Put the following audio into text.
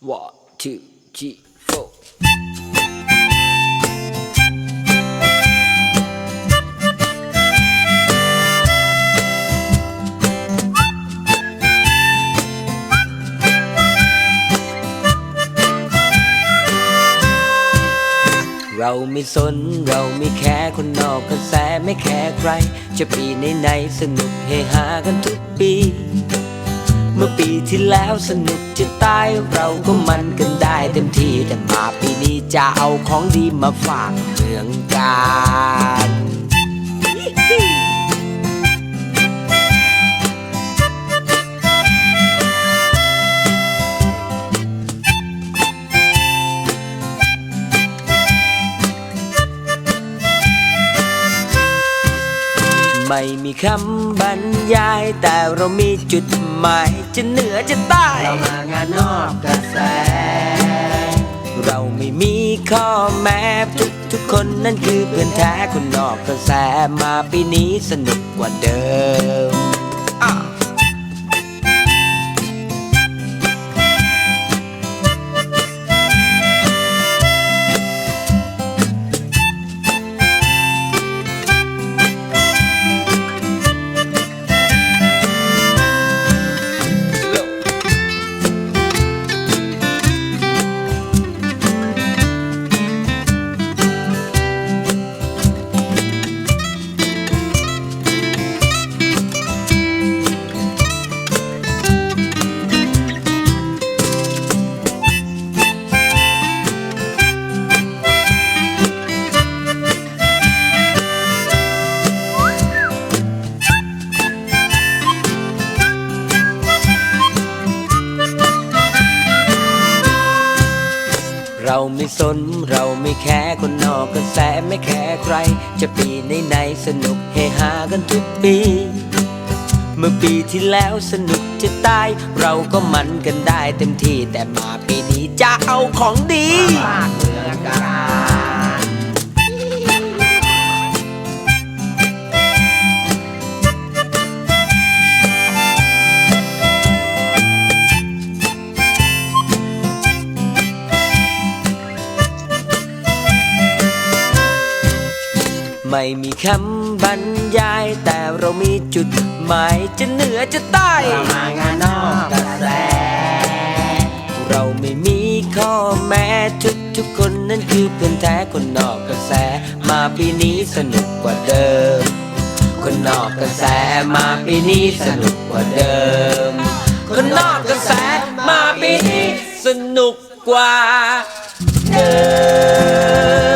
One, two, three, four. เราไม่สนเราไม่แคร์คนนอกกระแสไม่แคร์ใคร จะปีไหนไหนๆสนุกเฮฮากันทุกปี เมื่อปีที่แล้วสนุกจะตายเราก็มันกันได้เต็มที่แต่มาปีนี้จะเอาของดีมาฝากเมืองกาญ ไม่มีคำบรรยาย แต่เรามีจุดหมายจะเหนือจะใต้เรามางานนอกกระแส เราไม่มีข้อแม้ทุกทุกๆคนนั่นคือเพื่อนแท้คนนอกกระแสมาปีนี้สนุกกว่าเดิม เราไม่สนเราไม่แคร์คนนอกกระแสไม่แคร์ใคร จะปีไหนไหนๆสนุกเฮฮากันทุกปี เมื่อปีที่แล้วสนุกจะตาย เราก็มันกันได้เต็มที่แต่มาปีนี้จะเอาของดีมากเมืองกา ไม่มีคำบรรยาย แต่เรามีจุดหมายจะเหนือจะใต้มางานนอกกระแสเราไม่มีข้อแม้ทุกทุกคนนั่นคือเพื่อนแท้คนนอกกระแส มาปีนี้สนุกกว่าเดิม คนนอกกระแสมาปีนี้สนุกกว่าเดิม คนนอกกระแสมาปีนี้สนุกกว่าเดิม